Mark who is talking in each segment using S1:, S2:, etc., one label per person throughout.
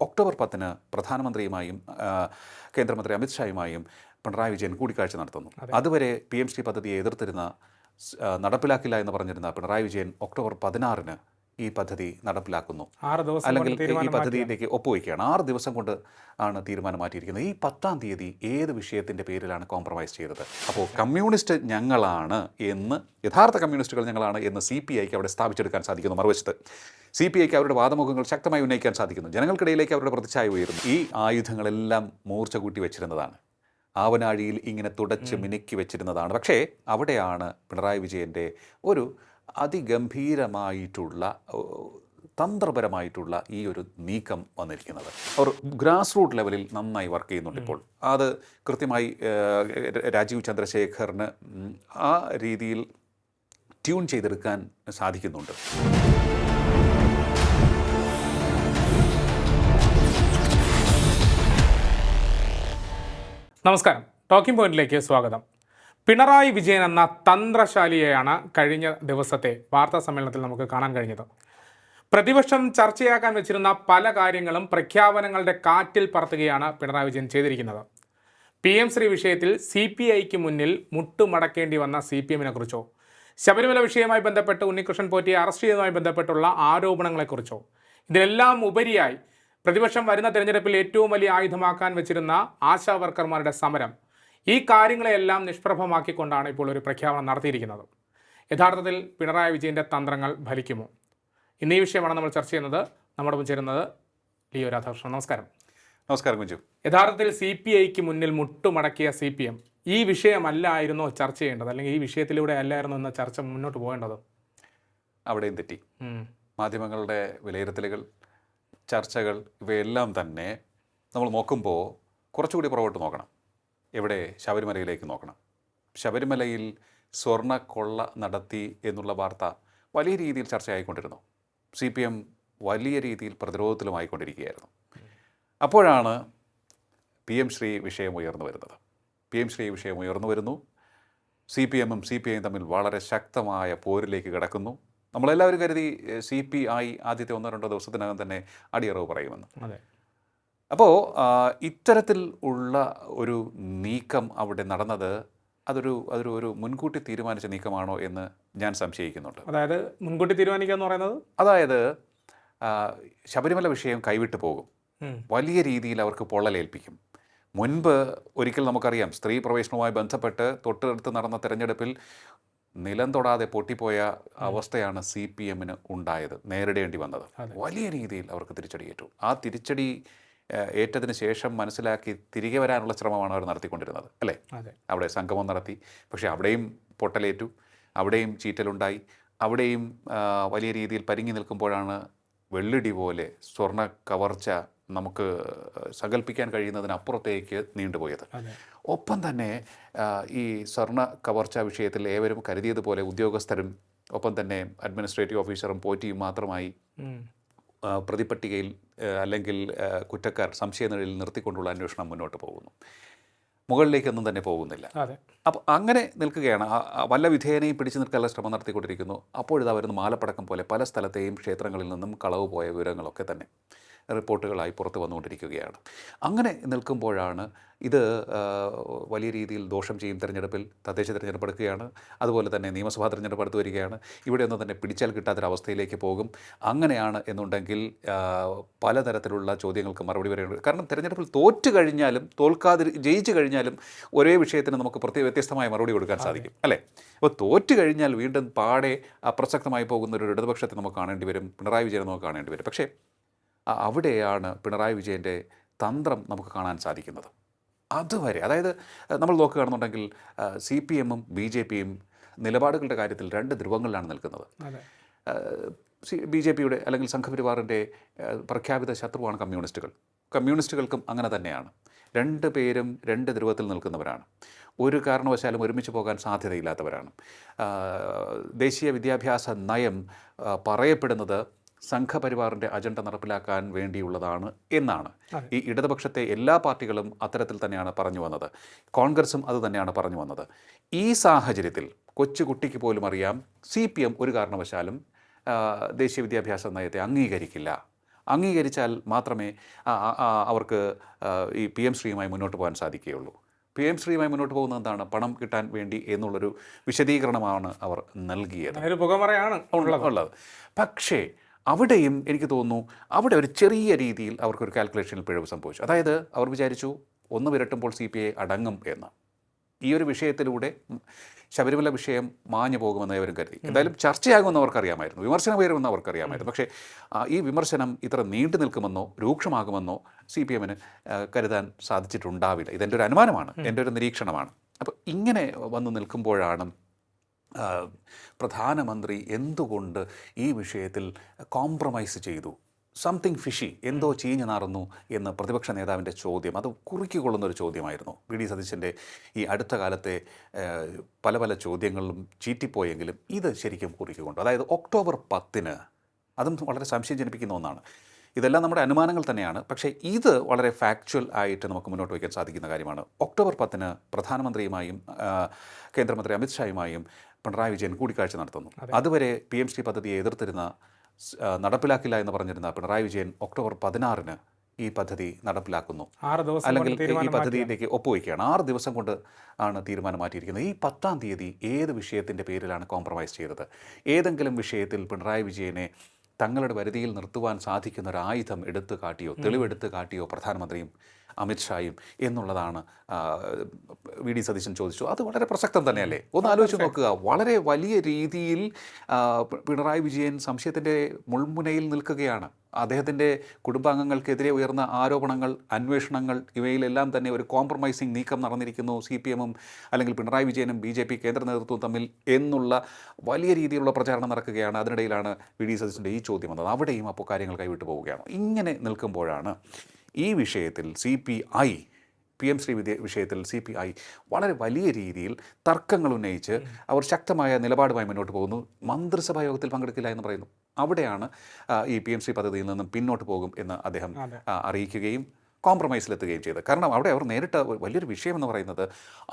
S1: October പത്തിന് പ്രധാനമന്ത്രിയുമായും കേന്ദ്രമന്ത്രി അമിത്ഷായുമായും പിണറായി വിജയൻ കൂടിക്കാഴ്ച നടത്തുന്നു. അതുവരെ പി എം ശ്രീ പദ്ധതിയെ എതിർത്തിരുന്ന നടപ്പിലാക്കില്ല എന്ന് പറഞ്ഞിരുന്ന പിണറായി വിജയൻ ഒക്ടോബർ പതിനാറിന് ഈ പദ്ധതി നടപ്പിലാക്കുന്നു.
S2: ആറ് ദിവസം
S1: അല്ലെങ്കിൽ ഈ പദ്ധതിയിലേക്ക് ഒപ്പുവയ്ക്കുകയാണ്. ആറ് ദിവസം കൊണ്ട് ആണ് തീരുമാനം മാറ്റിയിരിക്കുന്നത്. ഈ പത്താം തീയതി ഏത് വിഷയത്തിന്റെ പേരിലാണ് കോംപ്രമൈസ് ചെയ്തത്? അപ്പോൾ കമ്മ്യൂണിസ്റ്റ് ഞങ്ങളാണ് എന്ന് യഥാർത്ഥ കമ്മ്യൂണിസ്റ്റുകൾ ഞങ്ങളാണ് എന്ന് സി പി ഐക്ക് അവിടെ സ്ഥാപിച്ചെടുക്കാൻ സാധിക്കുന്നു മറുവശത്ത്. സി പി ഐക്ക് അവരുടെ വാദമുഖങ്ങൾ ശക്തമായി ഉന്നയിക്കാൻ സാധിക്കുന്നു. ജനങ്ങൾക്കിടയിലേക്ക് അവരുടെ പ്രതിച്ഛായ ഉയരുന്നു. ഈ ആയുധങ്ങളെല്ലാം മൂർച്ച കൂട്ടി വെച്ചിരുന്നതാണ്. ആവനാഴിയിൽ ഇങ്ങനെ തുടച്ച് മിനുക്കി വെച്ചിരുന്നതാണ്. പക്ഷേ അവിടെയാണ് പിണറായി വിജയന്റെ ഒരു അതിഗംഭീരമായിട്ടുള്ള തന്ത്രപരമായിട്ടുള്ള ഈ ഒരു നീക്കം വന്നിരിക്കുന്നത്. അവർ ഗ്രാസ് റൂട്ട് ലെവലിൽ നന്നായി വർക്ക് ചെയ്യുന്നുണ്ട് ഇപ്പോൾ. അത് കൃത്യമായി രാജീവ് ചന്ദ്രശേഖറിന് ആ രീതിയിൽ ട്യൂൺ ചെയ്തെടുക്കാൻ സാധിക്കുന്നുണ്ട്.
S2: നമസ്കാരം. ടോക്കിംഗ് പോയിന്റിലേക്ക് സ്വാഗതം. പിണറായി വിജയൻ എന്ന തന്ത്രശാലിയെയാണ് കഴിഞ്ഞ ദിവസത്തെ വാർത്താ സമ്മേളനത്തിൽ നമുക്ക് കാണാൻ കഴിഞ്ഞത്. പ്രതിപക്ഷം ചർച്ചയാക്കാൻ വെച്ചിരുന്ന പല കാര്യങ്ങളും പ്രഖ്യാപനങ്ങളുടെ കാറ്റിൽ പറത്തുകയാണ് പിണറായി വിജയൻ ചെയ്തിരിക്കുന്നത്. പി എം ശ്രീ വിഷയത്തിൽ സി പി ഐക്ക് മുന്നിൽ മുട്ടുമടക്കേണ്ടി വന്ന സി പി എമ്മിനെ കുറിച്ചോ ശബരിമല വിഷയവുമായി ബന്ധപ്പെട്ട് ഉണ്ണികൃഷ്ണൻ പോറ്റിയെ അറസ്റ്റ് ചെയ്തതുമായി ബന്ധപ്പെട്ടുള്ള ആരോപണങ്ങളെക്കുറിച്ചോ ഇതിനെല്ലാം ഉപരിയായി പ്രതിപക്ഷം വരുന്ന തെരഞ്ഞെടുപ്പിൽ ഏറ്റവും വലിയ ആയുധമാക്കാൻ വെച്ചിരുന്ന ആശാ വർക്കർമാരുടെ സമരം ഈ കാര്യങ്ങളെല്ലാം നിഷ്പ്രഭമാക്കിക്കൊണ്ടാണ് ഇപ്പോൾ ഒരു പ്രഖ്യാപനം നടത്തിയിരിക്കുന്നത്. യഥാർത്ഥത്തിൽ പിണറായി വിജയന്റെ തന്ത്രങ്ങൾ ഫലിക്കുമോ? ഇന്ന് ഈ വിഷയമാണ് നമ്മൾ ചർച്ച ചെയ്യുന്നത്. നമ്മുടെ മുൻ ചേരുന്നത് ലിയോ രാധാകൃഷ്ണൻ. നമസ്കാരം.
S1: നമസ്കാരം കുഞ്ചു.
S2: യഥാർത്ഥത്തിൽ സി പി ഐക്ക് മുന്നിൽ മുട്ടുമടക്കിയ സി പി എം ഈ വിഷയമല്ലായിരുന്നോ ചർച്ച ചെയ്യേണ്ടത് അല്ലെങ്കിൽ ഈ വിഷയത്തിലൂടെ അല്ലായിരുന്നു എന്ന ചർച്ച മുന്നോട്ട് പോകേണ്ടത്?
S1: അവിടെയും തെറ്റി. മാധ്യമങ്ങളുടെ വിലയിരുത്തലുകൾ ചർച്ചകൾ ഇവയെല്ലാം തന്നെ നമ്മൾ നോക്കുമ്പോൾ കുറച്ചുകൂടി പുറകോട്ട് നോക്കണം. എവിടെ ശബരിമലയിലേക്ക് നോക്കണം? ശബരിമലയിൽ സ്വർണ കൊള്ള നടത്തി എന്നുള്ള വാർത്ത വലിയ രീതിയിൽ ചർച്ചയായിക്കൊണ്ടിരുന്നു. സി പി എം വലിയ രീതിയിൽ പ്രതിരോധത്തിലുമായിക്കൊണ്ടിരിക്കുകയായിരുന്നു. അപ്പോഴാണ് പി എം ശ്രീ വിഷയം ഉയർന്നു വരുന്നത്. പി എം ശ്രീ വിഷയം ഉയർന്നു വരുന്നു. സി പി എമ്മും സി പി ഐയും തമ്മിൽ വളരെ ശക്തമായ പോരിലേക്ക് കിടക്കുന്നു. നമ്മളെല്ലാവരും കരുതി സി പി ഐ ആദ്യത്തെ ഒന്നോ രണ്ടോ ദിവസത്തിനകം തന്നെ അടിയറവ് പറയുമെന്ന്. അപ്പോൾ ഇത്തരത്തിൽ ഉള്ള ഒരു നീക്കം അവിടെ നടന്നത് അതൊരു അതൊരു ഒരു മുൻകൂട്ടി തീരുമാനിച്ച നീക്കമാണോ എന്ന് ഞാൻ സംശയിക്കുന്നുണ്ട്.
S2: അതായത് മുൻകൂട്ടി തീരുമാനിക്കുക എന്ന് പറയുന്നത്?
S1: അതായത് ശബരിമല വിഷയം കൈവിട്ടു പോകും. വലിയ രീതിയിൽ അവർക്ക് പൊള്ളലേൽപ്പിക്കും. മുൻപ് ഒരിക്കൽ നമുക്കറിയാം സ്ത്രീ പ്രവേശനവുമായി ബന്ധപ്പെട്ട് തൊട്ടടുത്ത് നടന്ന തെരഞ്ഞെടുപ്പിൽ നിലം തൊടാതെ പൊട്ടിപ്പോയ അവസ്ഥയാണ് സി പി എമ്മിന് ഉണ്ടായത് നേരിടേണ്ടി വന്നത്. വലിയ രീതിയിൽ അവർക്ക് തിരിച്ചടിയേറ്റു. ആ തിരിച്ചടി ഏറ്റതിന് ശേഷം മനസ്സിലാക്കി തിരികെ വരാനുള്ള ശ്രമമാണ് അവർ നടത്തിക്കൊണ്ടിരുന്നത് അല്ലേ? അവിടെ സംഗമം നടത്തി. പക്ഷേ അവിടെയും പൊട്ടലേറ്റു അവിടെയും ചീറ്റലുണ്ടായി. അവിടെയും വലിയ രീതിയിൽ പരിങ്ങി നിൽക്കുമ്പോഴാണ് വെള്ളിടി പോലെ സ്വർണ കവർച്ച നമുക്ക് സങ്കല്പിക്കാൻ കഴിയുന്നതിനപ്പുറത്തേക്ക് നീണ്ടുപോയത്. ഒപ്പം തന്നെ ഈ സ്വർണ കവർച്ച വിഷയത്തിൽ ഏവരും കരുതിയതുപോലെ ഉദ്യോഗസ്ഥരും ഒപ്പം തന്നെ അഡ്മിനിസ്ട്രേറ്റീവ് ഓഫീസറും പോറ്റിയും മാത്രമായി പ്രതിപട്ടികയിൽ അല്ലെങ്കിൽ കുറ്റക്കാർ സംശയനിഴലിൽ നിർത്തിക്കൊണ്ടുള്ള അന്വേഷണം മുന്നോട്ട് പോകുന്നു. മുകളിലേക്കൊന്നും തന്നെ പോകുന്നില്ല. അപ്പോൾ അങ്ങനെ നിൽക്കുകയാണ്. വല്ല വിധേയനെയും പിടിച്ചു നിൽക്കാനുള്ള ശ്രമം നടത്തിക്കൊണ്ടിരിക്കുന്നു. അപ്പോഴിതാ വരുന്ന മാലപ്പടക്കം പോലെ പല സ്ഥലത്തെയും ക്ഷേത്രങ്ങളിൽ നിന്നും കളവ് പോയ വിവരങ്ങളൊക്കെ തന്നെ. റിപ്പോർട്ടുകളായി പുറത്തു വന്നുകൊണ്ടിരിക്കുകയാണ്. അങ്ങനെ നിൽക്കുമ്പോഴാണ് ഇത് വലിയ രീതിയിൽ ദോഷം ചെയ്യും തിരഞ്ഞെടുപ്പിൽ തദ്ദേശ തിരഞ്ഞെടുപ്പ് എടുക്കുകയാണ് അതുപോലെ തന്നെ നിയമസഭാ തിരഞ്ഞെടുപ്പ് എടുത്തു വരികയാണ്. ഇവിടെയൊന്നും തന്നെ പിടിച്ചാൽ കിട്ടാത്തൊരവസ്ഥയിലേക്ക് പോകും. അങ്ങനെയാണ് എന്നുണ്ടെങ്കിൽ പലതരത്തിലുള്ള ചോദ്യങ്ങൾക്ക് മറുപടി വരേണ്ടത് കാരണം തിരഞ്ഞെടുപ്പിൽ തോറ്റു കഴിഞ്ഞാലും തോൽക്കാതി ജയിച്ചു കഴിഞ്ഞാലും ഒരേ വിഷയത്തിന് നമുക്ക് പ്രത്യേക വ്യത്യസ്തമായ മറുപടി കൊടുക്കാൻ സാധിക്കും. അല്ലേ? അപ്പോൾ തോറ്റു കഴിഞ്ഞാൽ വീണ്ടും പാടെ അപ്രസക്തമായി പോകുന്ന ഒരു ഇടതുപക്ഷത്തെ നമുക്ക് കാണേണ്ടി വരും. പിണറായി വിജയനെ നമുക്ക് കാണേണ്ടി വരും. പക്ഷേ അവിടെയാണ് പിണറായി വിജയന്റെ തന്ത്രം നമുക്ക് കാണാൻ സാധിക്കുന്നത്. അതുവരെ അതായത് നമ്മൾ നോക്കുകയാണെന്നുണ്ടെങ്കിൽ സി പി എമ്മും ബി ജെ പിയും നിലപാടുകളുടെ കാര്യത്തിൽ രണ്ട് ധ്രുവങ്ങളിലാണ് നിൽക്കുന്നത്.
S2: സി
S1: ബി ജെ പിയുടെ അല്ലെങ്കിൽ സംഘപരിവാറിന്റെ പ്രഖ്യാപിത ശത്രുവാണ് കമ്മ്യൂണിസ്റ്റുകൾ. കമ്മ്യൂണിസ്റ്റുകൾക്കും അങ്ങനെ തന്നെയാണ്. രണ്ട് പേരും രണ്ട് ധ്രുവത്തിൽ നിൽക്കുന്നവരാണ്. ഒരു കാരണവശാലും ഒരുമിച്ച് പോകാൻ സാധ്യതയില്ലാത്തവരാണ്. ദേശീയ വിദ്യാഭ്യാസ നയം പറയപ്പെടുന്നത് സംഘപരിവാറിന്റെ അജണ്ട നടപ്പിലാക്കാൻ വേണ്ടിയുള്ളതാണ് എന്നാണ്. ഈ ഇടതുപക്ഷത്തെ എല്ലാ പാർട്ടികളും അത്തരത്തിൽ തന്നെയാണ് പറഞ്ഞു വന്നത്. കോൺഗ്രസും അത് തന്നെയാണ് പറഞ്ഞു വന്നത്. ഈ സാഹചര്യത്തിൽ കൊച്ചുകുട്ടിക്ക് പോലും അറിയാം സി പി എം ഒരു കാരണവശാലും ദേശീയ വിദ്യാഭ്യാസ നയത്തെ അംഗീകരിക്കില്ല. അംഗീകരിച്ചാൽ മാത്രമേ അവർക്ക് ഈ പി എം ശ്രീയുമായി മുന്നോട്ട് പോകാൻ സാധിക്കുകയുള്ളൂ. പി എം ശ്രീയുമായി മുന്നോട്ട് പോകുന്നത് എന്താണ്? പണം കിട്ടാൻ വേണ്ടി എന്നുള്ളൊരു വിശദീകരണമാണ് അവർ നൽകിയത്.
S2: ഒരു പുകമറയാണ് ഉള്ളത്.
S1: പക്ഷേ അവിടെയും എനിക്ക് തോന്നുന്നു അവിടെ ഒരു ചെറിയ രീതിയിൽ അവർക്കൊരു കാൽക്കുലേഷനിൽ പിഴവ് സംഭവിച്ചു. അതായത് അവർ വിചാരിച്ചു ഒന്ന് വിരട്ടുമ്പോൾ സി പി ഐ അടങ്ങും എന്ന്. ഈ ഒരു വിഷയത്തിലൂടെ ശബരിമല വിഷയം മാഞ്ഞു പോകുമെന്ന് അവരും കരുതി എന്തായാലും ചർച്ചയാകുമെന്ന് അവർക്കറിയാമായിരുന്നു. വിമർശനം ഉയരുമെന്ന് അവർക്കറിയാമായിരുന്നു. പക്ഷേ ഈ വിമർശനം ഇത്ര നീണ്ടു നിൽക്കുമെന്നോ രൂക്ഷമാകുമെന്നോ സി പി എമ്മിന് കരുതാൻ സാധിച്ചിട്ടുണ്ടാവില്ല. ഇതെന്റെ ഒരു അനുമാനമാണ്. എന്റെ ഒരു നിരീക്ഷണമാണ്. അപ്പോൾ ഇങ്ങനെ വന്നു നിൽക്കുമ്പോഴാണ് പ്രധാനമന്ത്രി എന്തുകൊണ്ട് ഈ വിഷയത്തിൽ കോംപ്രമൈസ് ചെയ്തു? സംതിങ് ഫിഷി എന്തോ ചീഞ്ഞു നാറുന്നു എന്ന് പ്രതിപക്ഷ നേതാവിന്റെ ചോദ്യം. അത് കുറുക്കിക്കൊള്ളുന്ന ഒരു ചോദ്യമായിരുന്നു. വി ഡി സതീശന്റെ ഈ അടുത്ത കാലത്തെ പല പല ചോദ്യങ്ങളിലും ചീറ്റിപ്പോയെങ്കിലും ഇത് ശരിക്കും കുറുക്കിക്കൊണ്ടു. അതായത് ഒക്ടോബർ പത്തിന് അതും വളരെ സംശയം ജനിപ്പിക്കുന്ന ഒന്നാണ്. ഇതെല്ലാം നമ്മുടെ അനുമാനങ്ങൾ തന്നെയാണ്. പക്ഷേ ഇത് വളരെ ഫാക്ച്വൽ ആയിട്ട് നമുക്ക് മുന്നോട്ട് വയ്ക്കാൻ സാധിക്കുന്ന കാര്യമാണ്. ഒക്ടോബർ പത്തിന് പ്രധാനമന്ത്രിയുമായും കേന്ദ്രമന്ത്രി അമിത്ഷായുമായും പിണറായി വിജയൻ കൂടിക്കാഴ്ച നടത്തുന്നു. അതുവരെ പി എം ശ്രീ പദ്ധതിയെ എതിർത്തിരുന്ന നടപ്പിലാക്കില്ല എന്ന് പറഞ്ഞിരുന്ന പിണറായി വിജയൻ ഒക്ടോബർ പതിനാറിന് ഈ പദ്ധതി നടപ്പിലാക്കുന്നു.
S2: ആറ് ദിവസം
S1: അല്ലെങ്കിൽ ഈ. പദ്ധതിയിലേക്ക് ഒപ്പുവയ്ക്കുകയാണ്. ആറ് ദിവസം കൊണ്ട് ആണ് തീരുമാനം മാറ്റിയിരിക്കുന്നത്. ഈ പത്താം തീയതി ഏത് വിഷയത്തിന്റെ പേരിലാണ് കോംപ്രമൈസ് ചെയ്തത്? ഏതെങ്കിലും വിഷയത്തിൽ പിണറായി വിജയനെ തങ്ങളുടെ പരിധിയിൽ നിർത്തുവാൻ സാധിക്കുന്ന ഒരു ആയുധം എടുത്തു കാട്ടിയോ തെളിവെടുത്ത് കാട്ടിയോ പ്രധാനമന്ത്രിയും അമിത്ഷായും എന്നുള്ളതാണ് വി ഡി സതീശൻ ചോദിച്ചു. അത് വളരെ പ്രസക്തം തന്നെയല്ലേ? ഒന്ന് ആലോചിച്ച് നോക്കുക. വളരെ വലിയ രീതിയിൽ പിണറായി വിജയൻ സംശയത്തിന്റെ മുൾമുനയിൽ നിൽക്കുകയാണ്. അദ്ദേഹത്തിന്റെ കുടുംബാംഗങ്ങൾക്കെതിരെ ഉയർന്ന ആരോപണങ്ങൾ അന്വേഷണങ്ങൾ ഇവയിലെല്ലാം തന്നെ ഒരു കോംപ്രമൈസിങ് നീക്കം നടന്നിരിക്കുന്നു. സി പി എമ്മും അല്ലെങ്കിൽ പിണറായി വിജയനും ബി ജെ പി കേന്ദ്ര നേതൃത്വവും തമ്മിൽ എന്നുള്ള വലിയ രീതിയിലുള്ള പ്രചാരണം നടക്കുകയാണ്. അതിനിടയിലാണ് വി ഡി സതീശന്റെ ഈ ചോദ്യം വന്നത്. അവിടെയും അപ്പോൾ കാര്യങ്ങൾ കൈവിട്ടു പോവുകയാണ്. ഇങ്ങനെ നിൽക്കുമ്പോഴാണ് ഈ വിഷയത്തിൽ C P I P M Shri വിഷയത്തിൽ സി പി ഐ വളരെ വലിയ രീതിയിൽ തർക്കങ്ങൾ ഉന്നയിച്ച് അവർ ശക്തമായ നിലപാടുമായി മുന്നോട്ട് പോകുന്നു. മന്ത്രിസഭാ യോഗത്തിൽ പങ്കെടുക്കില്ല എന്ന് പറയുന്നു. അവിടെയാണ് ഈ പി എം ശ്രീ പദ്ധതിയിൽ നിന്നും പിന്നോട്ട് പോകും എന്ന് അദ്ദേഹം അറിയിക്കുകയും കോംപ്രമൈസിലെത്തുകയും ചെയ്തത് കാരണം അവിടെ അവർ നേരിട്ട വലിയൊരു വിഷയം എന്ന് പറയുന്നത്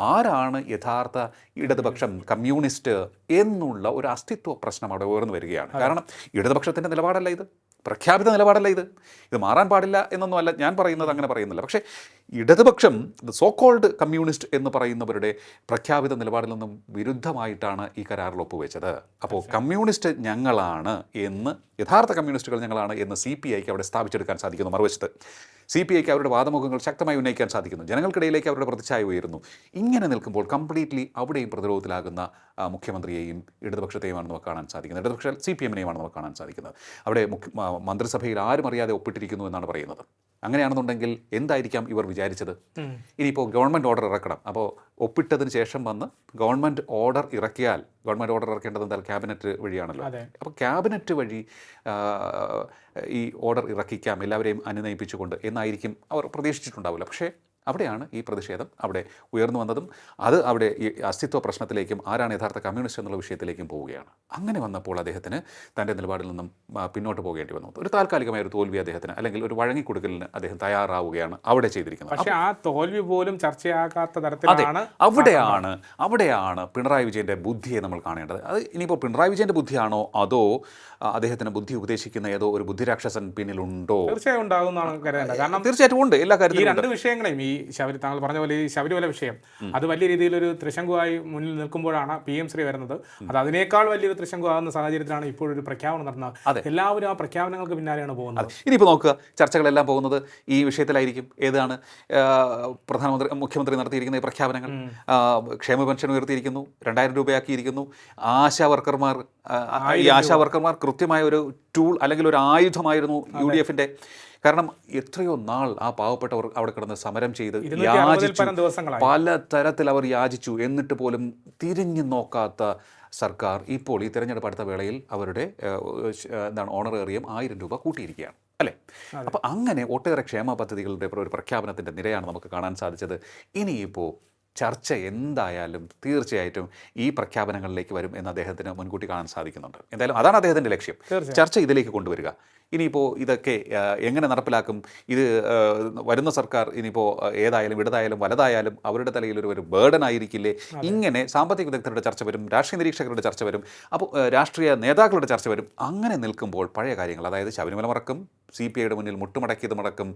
S1: ആരാണ് യഥാർത്ഥ ഇടതുപക്ഷം കമ്മ്യൂണിസ്റ്റ് എന്നുള്ള ഒരു അസ്തിത്വ പ്രശ്നം അവിടെ ഉയർന്നു വരികയാണ്. കാരണം ഇടതുപക്ഷത്തിന്റെ നിലപാടല്ല ഇത്. പ്രഖ്യാപിത നിലപാടല്ല ഇത്. ഇത് മാറാൻ പാടില്ല എന്നൊന്നുമല്ല ഞാൻ പറയുന്നത് അങ്ങനെ പറയുന്നില്ല. പക്ഷേ ഇടതുപക്ഷം ദ സോ കോൾഡ് കമ്മ്യൂണിസ്റ്റ് എന്ന് പറയുന്നവരുടെ പ്രഖ്യാപിത നിലപാടിൽ നിന്നും വിരുദ്ധമായിട്ടാണ് ഈ കരാറിൽ ഒപ്പുവെച്ചത്. അപ്പോൾ കമ്മ്യൂണിസ്റ്റ് ഞങ്ങളാണ് എന്ന് യഥാർത്ഥ കമ്മ്യൂണിസ്റ്റുകൾ ഞങ്ങളാണ് എന്ന് സി പി ഐക്ക് അവിടെ സ്ഥാപിച്ചെടുക്കാൻ സാധിക്കുന്നു മറുവശത്ത്. സി പി ഐക്ക് അവരുടെ വാദമുഖങ്ങൾ ശക്തമായി ഉന്നയിക്കാൻ സാധിക്കുന്നു. ജനങ്ങൾക്കിടയിലേക്ക് അവരുടെ പ്രതിച്ഛായ ഉയരുന്നു. ഇങ്ങനെ നിൽക്കുമ്പോൾ കംപ്ലീറ്റ്ലി അവിടെയും പ്രതിരോധത്തിലാകുന്ന മുഖ്യമന്ത്രിയെയും ഇടതുപക്ഷത്തെയുമാണ് നമുക്ക് കാണാൻ സാധിക്കുന്നത്. ഇടതുപക്ഷ സി പി എമ്മിനെയുമാണ് നമുക്ക് കാണാൻ സാധിക്കുന്നത്. അവിടെ മുഖ്യ മന്ത്രിസഭയിൽ ആരും അറിയാതെ ഒപ്പിട്ടിരിക്കുന്നു എന്നാണ് പറയുന്നത്. അങ്ങനെയാണെന്നുണ്ടെങ്കിൽ എന്തായിരിക്കാം ഇവർ വിചാരിച്ചത്. ഇനിയിപ്പോൾ ഗവൺമെന്റ് ഓർഡർ ഇറക്കണം. അപ്പോൾ ഒപ്പിട്ടതിന് ശേഷം വന്ന് ഗവൺമെന്റ് ഓർഡർ ഇറക്കിയാൽ ഗവൺമെന്റ് ഓർഡർ ഇറക്കേണ്ടത് എന്തായാലും ക്യാബിനറ്റ് വഴിയാണല്ലോ. അപ്പോൾ ക്യാബിനറ്റ് വഴി ഈ ഓർഡർ ഇറക്കിക്കാം എല്ലാവരെയും അനുനയിപ്പിച്ചുകൊണ്ട് എന്നായിരിക്കും അവർ പ്രതീക്ഷിച്ചിട്ടുണ്ടാവില്ല. പക്ഷേ അവിടെയാണ് ഈ പ്രതിഷേധം അവിടെ ഉയർന്നു വന്നതും അത് അവിടെ ഈ അസ്തിത്വ പ്രശ്നത്തിലേക്കും ആരാണ് യഥാർത്ഥ കമ്മ്യൂണിസ്റ്റ് എന്നുള്ള വിഷയത്തിലേക്കും പോവുകയാണ്. അങ്ങനെ വന്നപ്പോൾ അദ്ദേഹത്തിന് തന്റെ നിലപാടിൽ നിന്നും പിന്നോട്ട് പോകേണ്ടി വന്നു. ഒരു താൽക്കാലികമായ ഒരു തോൽവി അദ്ദേഹത്തിന് അല്ലെങ്കിൽ ഒരു വഴങ്ങിക്കൊടുക്കലിന് അദ്ദേഹം തയ്യാറാവുകയാണ് അവിടെ ചെയ്തിരിക്കുന്നത്.
S2: പക്ഷേ ആ തോൽവി പോലും ചർച്ചയാകാത്ത തരത്തിലാണ്
S1: അവിടെയാണ് അവിടെയാണ് പിണറായി വിജയന്റെ ബുദ്ധിയെ നമ്മൾ കാണേണ്ടത്. അത് ഇനിയിപ്പോൾ പിണറായി വിജയന്റെ ബുദ്ധിയാണോ അതോ അദ്ദേഹത്തിന് ബുദ്ധി ഉപദേശിക്കുന്ന ഏതോ ഒരു ബുദ്ധിരാക്ഷസൻ പിന്നിലുണ്ടോ?
S2: തീർച്ചയായും ഉണ്ടാകും
S1: തീർച്ചയായിട്ടും ഉണ്ട് എല്ലാ കാര്യത്തിലും
S2: രണ്ട് വിഷയങ്ങളെയും ഈ ശബരി താങ്കൾ പറഞ്ഞ പോലെ ഈ ശബരിമല വിഷയം. അത് വലിയ രീതിയിലൊരു ത്രിശങ്കുവായി മുന്നിൽ നിൽക്കുമ്പോഴാണ് പി എം ശ്രീ വരുന്നത്. അത് അതിനേക്കാൾ വലിയൊരു ത്രിശങ്കു ആകുന്ന സാഹചര്യത്തിലാണ് ഇപ്പോഴൊരു പ്രഖ്യാപനം നടന്നത്. എല്ലാവരും ആ പ്രഖ്യാപനങ്ങൾക്ക് പിന്നാലെയാണ് പോകുന്നത്.
S1: ഇനിയിപ്പോൾ നോക്കുക ചർച്ചകളെല്ലാം പോകുന്നത് ഈ വിഷയത്തിലായിരിക്കും. ഏതാണ് പ്രധാനമന്ത്രി മുഖ്യമന്ത്രി നടത്തിയിരിക്കുന്ന ഈ പ്രഖ്യാപനങ്ങൾ? ക്ഷേമ പെൻഷൻ ഉയർത്തിയിരിക്കുന്നു രണ്ടായിരം രൂപയാക്കിയിരിക്കുന്നു. ആശാ വർക്കർമാർ ഈ ആശാ വർക്കർമാർ കൃത്യമായ ഒരു ടൂൾ അല്ലെങ്കിൽ ഒരു ആയുധമായിരുന്നു യു ഡി എഫിന്റെ കാരണം എത്രയോ നാൾ ആ പാവപ്പെട്ടവർ അവിടെ കിടന്ന് സമരം ചെയ്ത് യാചിച്ചു. പല തരത്തിൽ അവർ യാചിച്ചു. എന്നിട്ട് പോലും തിരിഞ്ഞു നോക്കാത്ത സർക്കാർ ഇപ്പോൾ ഈ തിരഞ്ഞെടുപ്പ് അടുത്ത വേളയിൽ അവരുടെ എന്താണ് ഓണർ ഏഹ്, എന്താണ് ഓണറേറിയം ആയിരം രൂപ കൂട്ടിയിരിക്കുകയാണ്. അല്ലേ? അപ്പോൾ അങ്ങനെ ഒട്ടേറെ ക്ഷേമ പദ്ധതികളുടെ ഒരു പ്രഖ്യാപനത്തിന്റെ നിരയാണ് നമുക്ക് കാണാൻ സാധിച്ചത്. ഇനിയിപ്പോൾ ചർച്ച എന്തായാലും തീർച്ചയായിട്ടും ഈ പ്രഖ്യാപനങ്ങളിലേക്ക് വരും എന്ന് അദ്ദേഹത്തിന് മുൻകൂട്ടി കാണാൻ സാധിക്കുന്നുണ്ട്. എന്തായാലും അതാണ് അദ്ദേഹത്തിന്റെ ലക്ഷ്യം. ചർച്ച ഇതിലേക്ക് കൊണ്ടുവരിക. ഇനിയിപ്പോൾ ഇതൊക്കെ എങ്ങനെ നടപ്പിലാക്കും? ഇത് വരുന്ന സർക്കാർ ഇനിയിപ്പോൾ ഏതായാലും ഇടതായാലും വലതായാലും അവരുടെ തലയിൽ ഒരു ഒരു ബേർഡൻ ആയിരിക്കില്ലേ? ഇങ്ങനെ സാമ്പത്തിക വിദഗ്ധരുടെ ചർച്ച വരും രാഷ്ട്രീയ നിരീക്ഷകരുടെ ചർച്ച വരും അപ്പോൾ രാഷ്ട്രീയ നേതാക്കളുടെ ചർച്ച വരും. അങ്ങനെ നിൽക്കുമ്പോൾ പഴയ കാര്യങ്ങൾ അതായത് ശബരിമല മറക്കും സി പി ഐയുടെ മുന്നിൽ മുട്ടുമടക്കിയത് മടക്കും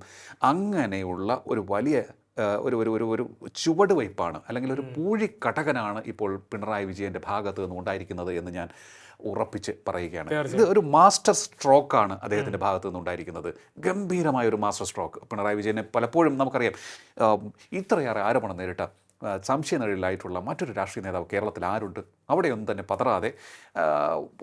S1: അങ്ങനെയുള്ള ഒരു വലിയ ഒരു ഒരു ഒരു ഒരു ചുവടുവയ്പ്പാണ് അല്ലെങ്കിൽ ഒരു പൂഴിക്കടകനാണ് ഇപ്പോൾ പിണറായി വിജയന്റെ ഭാഗത്ത് നിന്ന് ഉണ്ടായിരിക്കുന്നത് എന്ന് ഞാൻ ഉറപ്പിച്ച് പറയുകയാണ്. ഇത് ഒരു മാസ്റ്റർ സ്ട്രോക്കാണ് അദ്ദേഹത്തിന്റെ ഭാഗത്ത് നിന്നുണ്ടായിരിക്കുന്നത് ഗംഭീരമായ ഒരു മാസ്റ്റർ സ്ട്രോക്ക്. പിണറായി വിജയനെ പലപ്പോഴും നമുക്കറിയാം. ഇത്രയേറെ ആരോപണം നേരിട്ട സംശയനിഴലിലായിട്ടുള്ള മറ്റൊരു രാഷ്ട്രീയ നേതാവ് കേരളത്തിൽ ആരുണ്ട്? അവിടെയൊന്നും തന്നെ പതറാതെ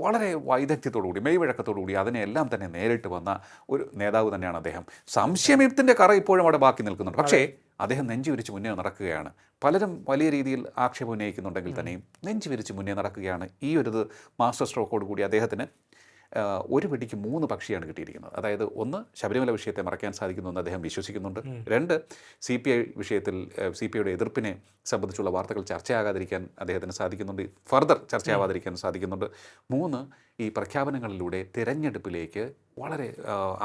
S1: വളരെ വൈദഗ്ധ്യത്തോടുകൂടി മെയ്വഴക്കത്തോടുകൂടി അതിനെല്ലാം തന്നെ നേരിട്ട് വന്ന ഒരു നേതാവ് തന്നെയാണ് അദ്ദേഹം. സംശയത്തിന്റെ കറ ഇപ്പോഴും അവിടെ ബാക്കി നിൽക്കുന്നുണ്ട്. പക്ഷേ അദ്ദേഹം നെഞ്ചു വിരിച്ച് മുന്നേ നടക്കുകയാണ്. പലരും വലിയ രീതിയിൽ ആക്ഷേപം ഉന്നയിക്കുന്നുണ്ടെങ്കിൽ തന്നെയും നെഞ്ചു വിരിച്ച് മുന്നേ നടക്കുകയാണ് ഈ ഒരു മാസ്റ്റർ സ്ട്രോക്കോട് കൂടി അദ്ദേഹത്തിന് ഒരു വെടിക്ക് മൂന്ന് പക്ഷിയാണ് കിട്ടിയിരിക്കുന്നത്. അതായത് ഒന്ന് ശബരിമല വിഷയത്തെ മറയ്ക്കാൻ സാധിക്കുന്നു എന്ന് അദ്ദേഹം വിശ്വസിക്കുന്നുണ്ട്. രണ്ട് സി പി ഐ വിഷയത്തിൽ സി പി ഐയുടെ എതിർപ്പിനെ സംബന്ധിച്ചുള്ള വാർത്തകൾ ചർച്ചയാകാതിരിക്കാൻ അദ്ദേഹത്തിന് സാധിക്കുന്നുണ്ട്. ഫർദർ ചർച്ചയാവാതിരിക്കാൻ സാധിക്കുന്നുണ്ട്. മൂന്ന് ഈ പ്രഖ്യാപനങ്ങളിലൂടെ തിരഞ്ഞെടുപ്പിലേക്ക് വളരെ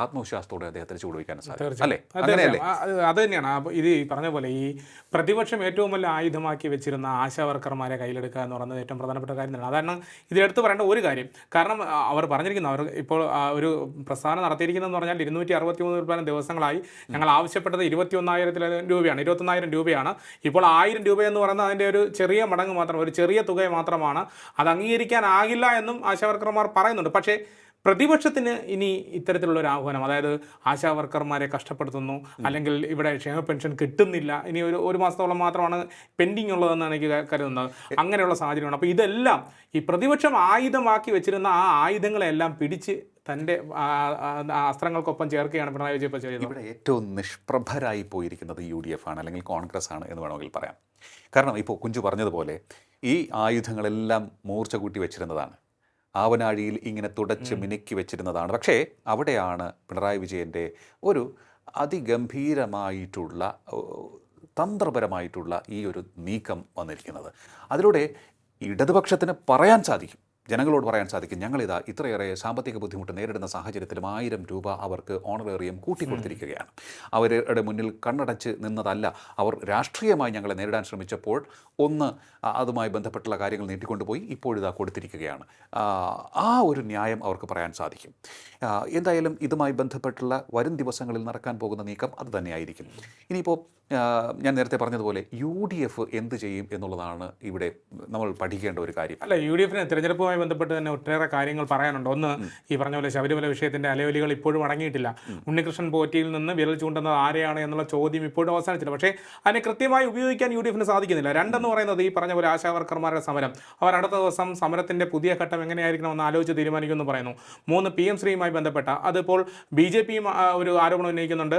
S1: ആത്മവിശ്വാസത്തോടെ അദ്ദേഹത്തിന് ചൂടുവയ്ക്കാൻ സാധിക്കും. അല്ലേ?
S2: അതെ, തന്നെയാണ്. ഇത് ഈ പറഞ്ഞ പോലെ ഈ പ്രതിപക്ഷം ഏറ്റവും വലിയ ആയുധമാക്കി വെച്ചിരുന്ന ആശാ വർക്കർമാരെ കയ്യിലെടുക്കുക എന്ന് പറയുന്നത് ഏറ്റവും പ്രധാനപ്പെട്ട കാര്യം തന്നെയാണ്. അതാണ് ഇതിലെടുത്ത് പറയേണ്ട ഒരു കാര്യം. കാരണം അവർ പറഞ്ഞിരിക്കുന്നു അവർ ഇപ്പോൾ ഒരു പ്രസ്ഥാനം നടത്തിയിരിക്കുന്നതെന്ന് പറഞ്ഞാൽ ഇരുന്നൂറ്റി അറുപത്തി മൂന്ന് ദിവസങ്ങളായി ഞങ്ങൾ ആവശ്യപ്പെട്ടത് ഇരുപത്തി ഒന്നായിരത്തിലധികം രൂപയാണ്. ഇരുപത്തൊന്നായിരം രൂപയാണ്. ഇപ്പോൾ ആയിരം രൂപ എന്ന് പറയുന്നത് അതിന്റെ ഒരു ചെറിയ മടങ്ങ് മാത്രം ഒരു ചെറിയ തുക മാത്രമാണ്. അത് അംഗീകരിക്കാനാകില്ല എന്നും ആശാവർക്കർമാർ പറയുന്നുണ്ട്. പക്ഷേ പ്രതിപക്ഷത്തിന് ഇനി ഇത്തരത്തിലുള്ള ഒരു ആഹ്വാനം അതായത് ആശാ വർക്കർമാരെ കഷ്ടപ്പെടുത്തുന്നു അല്ലെങ്കിൽ ഇവിടെ ക്ഷേമ പെൻഷൻ കിട്ടുന്നില്ല ഇനി ഒരു ഒരു മാസത്തോളം മാത്രമാണ് പെൻഡിങ് ഉള്ളതെന്നാണ് എനിക്ക് കരുതുന്നത്. അങ്ങനെയുള്ള സാഹചര്യമാണ്. അപ്പോൾ ഇതെല്ലാം ഈ പ്രതിപക്ഷം ആയുധമാക്കി വെച്ചിരുന്ന ആ ആയുധങ്ങളെല്ലാം പിടിച്ച് തന്റെ അസ്ത്രങ്ങൾക്കൊപ്പം ചേർക്കുകയാണ് പിണറായി വിജയൻ ഇപ്പോൾ ചെയ്തത്
S1: ഇവിടെ ഏറ്റവും നിഷ്പ്രഭരായി പോയിരിക്കുന്നത് യു ഡി എഫ് ആണ് അല്ലെങ്കിൽ കോൺഗ്രസ് ആണ് എന്ന് വേണമെങ്കിൽ പറയാം. കാരണം ഇപ്പോൾ കുഞ്ചു പറഞ്ഞതുപോലെ ഈ ആയുധങ്ങളെല്ലാം മൂർച്ച കൂട്ടി വെച്ചിരുന്നതാണ്. ആവനാഴിയിൽ ഇങ്ങനെ തുടച്ച് മിനുക്കി വെച്ചിരുന്നതാണ്. പക്ഷേ അവിടെയാണ് പിണറായി വിജയന്റെ ഒരു അതിഗംഭീരമായിട്ടുള്ള തന്ത്രപരമായിട്ടുള്ള ഈ ഒരു നീക്കം വന്നിരിക്കുന്നത്. അതിലൂടെ ഇടതുപക്ഷത്തിന് പറയാൻ സാധിക്കും. ജനങ്ങളോട് പറയാൻ സാധിക്കും ഞങ്ങളിതാ ഇത്രയേറെ സാമ്പത്തിക ബുദ്ധിമുട്ട് നേരിടുന്ന സാഹചര്യത്തിലും ആയിരം രൂപ അവർക്ക് ഓണറേറിയം കൂട്ടിക്കൊടുത്തിരിക്കുകയാണ്. അവരുടെ മുന്നിൽ കണ്ണടച്ച് നിന്നതല്ല അവർ രാഷ്ട്രീയമായി ഞങ്ങളെ നേരിടാൻ ശ്രമിച്ചപ്പോൾ ഒന്ന് അതുമായി ബന്ധപ്പെട്ടുള്ള കാര്യങ്ങൾ നീട്ടിക്കൊണ്ടുപോയി ഇപ്പോഴിതാ കൊടുത്തിരിക്കുകയാണ്. ആ ഒരു ന്യായം അവർക്ക് പറയാൻ സാധിക്കും. എന്തായാലും ഇതുമായി ബന്ധപ്പെട്ടുള്ള വരും ദിവസങ്ങളിൽ നടക്കാൻ പോകുന്ന നീക്കം അത് തന്നെയായിരിക്കും. ഇനിയിപ്പോൾ ഞാൻ നേരത്തെ പറഞ്ഞതുപോലെ യു ഡി എഫ് എന്ത് ചെയ്യും എന്നുള്ളതാണ് ഇവിടെ നമ്മൾ പഠിക്കേണ്ട ഒരു കാര്യം.
S2: അല്ല യു ഡി എഫിന് തിരഞ്ഞെടുപ്പുമായി ബന്ധപ്പെട്ട് തന്നെ ഒട്ടേറെ കാര്യങ്ങൾ പറയാനുണ്ട്. ഒന്ന് ഈ പറഞ്ഞ പോലെ ശബരിമല വിഷയത്തിന്റെ അലവലികൾ ഇപ്പോഴും അടങ്ങിയിട്ടില്ല. ഉണ്ണികൃഷ്ണൻ പോറ്റിയിൽ നിന്ന് വിരൽ ചൂണ്ടുന്നത് ആരെയാണ് എന്നുള്ള ചോദ്യം ഇപ്പോഴും അവസാനിച്ചില്ല. പക്ഷേ അതിനെ കൃത്യമായി ഉപയോഗിക്കാൻ യു ഡി എഫിന് സാധിക്കുന്നില്ല. രണ്ടെന്ന് പറയുന്നത് ഈ പറഞ്ഞ പോലെ ആശാ വർക്കർമാരുടെ സമരം. അവർ അടുത്ത ദിവസം സമരത്തിന്റെ പുതിയ ഘട്ടം എങ്ങനെയായിരിക്കണം എന്ന് ആലോചിച്ച് തീരുമാനിക്കുമെന്ന് പറയുന്നു. മൂന്ന് പി എം ശ്രീയുമായി ബന്ധപ്പെട്ട അതിപ്പോൾ ബി ജെ പിയും ഒരു ആരോപണം ഉന്നയിക്കുന്നുണ്ട്.